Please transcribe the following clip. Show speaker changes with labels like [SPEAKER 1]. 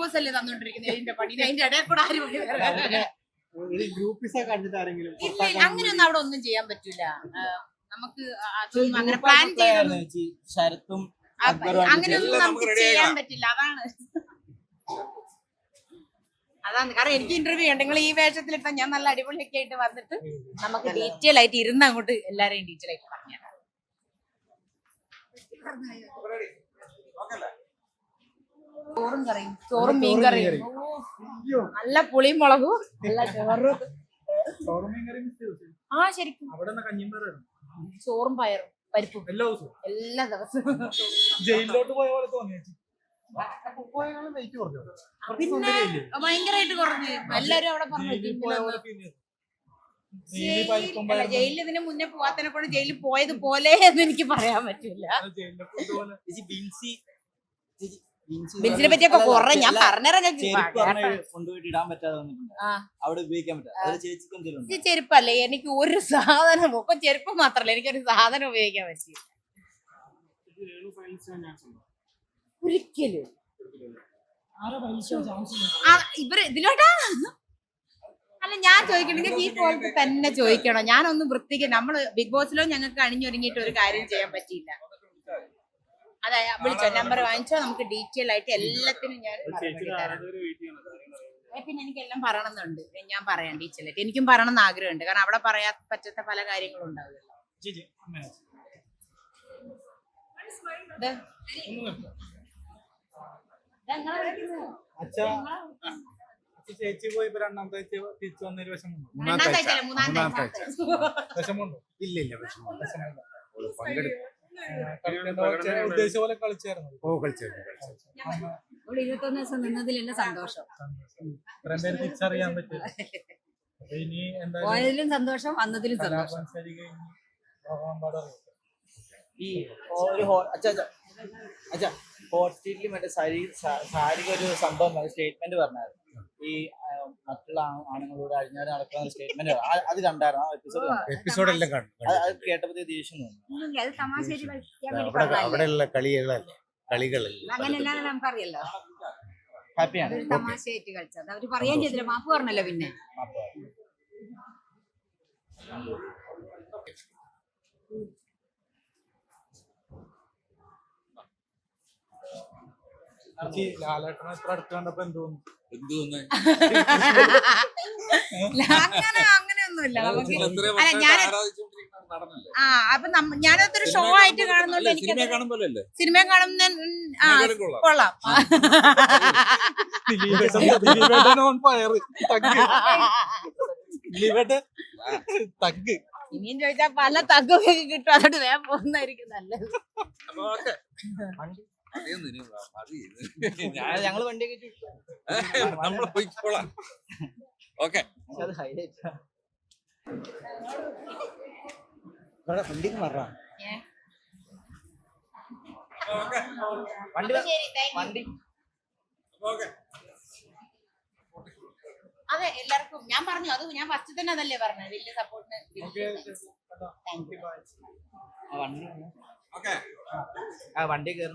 [SPEAKER 1] Boss അല്ലേ തന്നോണ്ടിരിക്കുന്നത് ഇതിന്റെ പണി? അതിന്റെ ഇടയിൽ കൂടെ ആര് അങ്ങനെയൊന്നും അവിടെ ഒന്നും ചെയ്യാൻ പറ്റൂല. നമുക്ക് അതൊന്നും അങ്ങനെ പ്ലാൻ
[SPEAKER 2] ചെയ്തും
[SPEAKER 1] അങ്ങനെയൊന്നും നമുക്ക് ചെയ്യാൻ. പറ്റില്ല. അതാണ്. അതാണ്. കാരണം എനിക്ക് ഇന്റർവ്യൂ ഉണ്ട്. നിങ്ങൾ ഈ വേഷത്തിൽ ഇട്ടാൽ ഞാൻ നല്ല അടിപൊളിയൊക്കെ ആയിട്ട് വന്നിട്ട് നമുക്ക് ഡീറ്റെയിൽ ആയിട്ട് ഇരുന്ന് അങ്ങോട്ട് എല്ലാരെയും ഡീറ്റെയിൽ ആയിട്ട് പറഞ്ഞു ചോറും കറിയും. ചോറും മീൻ കറിയും ഓ, നല്ല പുളിയും മുളകും. നല്ല ചോറും. ആ ശരിക്കും. ചോറും പയറും. പരിപ്പും.
[SPEAKER 3] എല്ലാ ദിവസവും?
[SPEAKER 1] എല്ലാ ദിവസവും.
[SPEAKER 3] ജയിലിലോട്ട് പോയ പോലെ
[SPEAKER 1] പിന്നെ ഭയങ്കരമായിട്ട് കുറഞ്ഞ്. എല്ലാരും അവിടെ പറഞ്ഞു
[SPEAKER 3] ജയിലിൽ
[SPEAKER 1] ഇതിന് മുന്നേ പോവാത്തനെ കൊണ്ട് ജയിലിൽ പോയത് പോലെ എന്ന് എനിക്ക് പറയാൻ പറ്റില്ല. ബിൻസിനെ പറ്റിയൊക്കെ കുറെ ഞാൻ
[SPEAKER 2] പറഞ്ഞു
[SPEAKER 1] പറഞ്ഞിറങ്ങി
[SPEAKER 2] കൊണ്ടുപോയിട്ട് ഇടാൻ പറ്റാതെ വന്നിട്ടുണ്ട്.
[SPEAKER 1] ആ.
[SPEAKER 2] അവിടെ ഉപയോഗിക്കാൻ പറ്റാതെ
[SPEAKER 1] ചെരുപ്പല്ലേ എനിക്ക് ഒരു സാധനം ഒക്കെ ചെരുപ്പ് മാത്രല്ല എനിക്കൊരു സാധനം ഉപയോഗിക്കാൻ പറ്റി ഒരിക്കലും. ഇവർ ഇതിലോട്ടാ? അല്ല ഞാൻ ചോദിക്കണെങ്കിൽ ഈ പോലത്തെ തന്നെ ചോദിക്കണം? ഞാനൊന്നും വൃത്തിക്ക് നമ്മൾ ബിഗ് ബോസിലോ ഞങ്ങൾക്ക് അണിഞ്ഞൊരുങ്ങിയിട്ട് ഒരു കാര്യം ചെയ്യാൻ പറ്റിയില്ല. അതെ വിളിച്ചോ? നമ്പർ വാങ്ങിച്ചോ? നമുക്ക് ഡീറ്റെയിൽ ആയിട്ട് എല്ലാത്തിനും ഞാൻ പിന്നെ എനിക്ക് എല്ലാം പറയണമെന്നുണ്ട്. ഞാൻ പറയാം ഡീറ്റെയിൽ ആയിട്ട്. എനിക്കും പറയണം എന്ന് ആഗ്രഹമുണ്ട്. കാരണം അവിടെ പറയാൻ പറ്റാത്ത പല കാര്യങ്ങളും ഉണ്ടാവുമല്ലോ.
[SPEAKER 3] ചേച്ചി പോയി ഇപ്പൊ രണ്ടാമത്തെ തിരിച്ചു വന്നൊരു വിഷമമുണ്ടോ?
[SPEAKER 1] മൂന്നാമത്തെ
[SPEAKER 4] ഇല്ല ഇല്ല വിഷമം
[SPEAKER 3] വിഷമമില്ല പോലെ ഉദ്ദേശിച്ച പോലെ കളിച്ചായിരുന്നു.
[SPEAKER 4] ഓ കളിച്ചായിരുന്നു കളിച്ചായിരുന്നു.
[SPEAKER 5] ഇവിടെ ഇരുപത്തൊന്ന് ദിവസം നിന്നതിൽ എന്നെ സന്തോഷം.
[SPEAKER 3] തിരിച്ചറിയാൻ ഇനി
[SPEAKER 5] പോയതിലും സന്തോഷം വന്നതിലും സന്തോഷം.
[SPEAKER 2] ഈ ഒരു അച്ഛാ അച്ഛാ മറ്റേ സാരി ഒരു സംഭവം സ്റ്റേറ്റ്മെന്റ് പറഞ്ഞായിരുന്നു. ഈ മറ്റുള്ള ആണുങ്ങളോട് അഴിഞ്ഞാലും നടക്കുന്ന സ്റ്റേറ്റ്മെന്റ് അത് കണ്ടായിരുന്നു. ആ എപ്പിസോഡ്
[SPEAKER 4] എപ്പിസോഡ് എല്ലാം കണ്ടു
[SPEAKER 2] അത് കേട്ടപ്പോ ദേഷ്യം
[SPEAKER 5] തോന്നുന്നു.
[SPEAKER 4] അവിടെയുള്ള കളികളല്ലേ? കളികളല്ലേ?
[SPEAKER 5] അങ്ങനെയല്ലാതെ നമുക്കറിയല്ലോ.
[SPEAKER 2] ഹാപ്പിയാണ്.
[SPEAKER 5] തമാശയായിട്ട് കളിച്ചത്. അവർ പറയാൻ ചെയ്തില്ല. മാപ്പ് പറഞ്ഞല്ലോ പിന്നെ.
[SPEAKER 3] ലാലേട്ടനെ ഇത്ര അടുത്ത് കണ്ടപ്പോ എന്ത് തോന്നുന്നു?
[SPEAKER 4] എന്ത് തോന്നുന്നു
[SPEAKER 1] അങ്ങനെ അങ്ങനെയൊന്നുമില്ല. നമുക്ക് അല്ല, ഞാൻ- ആ അപ്പൊ ഞാനതൊരു ഷോ ആയിട്ട് കാണുന്നുണ്ട് എനിക്ക്
[SPEAKER 4] സിനിമ
[SPEAKER 1] കാണുന്ന
[SPEAKER 4] കൊള്ളാം.
[SPEAKER 1] ഇനിയും ചോദിച്ചാ പല തഗ്ഗൊക്കെ കിട്ടും. അതോട് വേഗം പോകുന്നതായിരിക്കും നല്ലത്.
[SPEAKER 2] ഞങ്ങൾ വണ്ടിയൊക്കെ
[SPEAKER 4] നമ്മൾ പോയിക്കോളാം. ഓക്കെ.
[SPEAKER 3] വണ്ടിക്ക് മാറാ?
[SPEAKER 2] വണ്ടി. വണ്ടി.
[SPEAKER 4] ഓക്കെ.
[SPEAKER 1] അതെ എല്ലാവർക്കും. ഞാൻ പറഞ്ഞു അത് ഞാൻ ഫസ്റ്റ് തന്നെ അതല്ലേ പറഞ്ഞത്. വലിയ സപ്പോർട്ടിന് താങ്ക് യു
[SPEAKER 2] ആ വണ്ടി
[SPEAKER 4] ഓക്കെ.
[SPEAKER 2] ആ വണ്ടി കയറി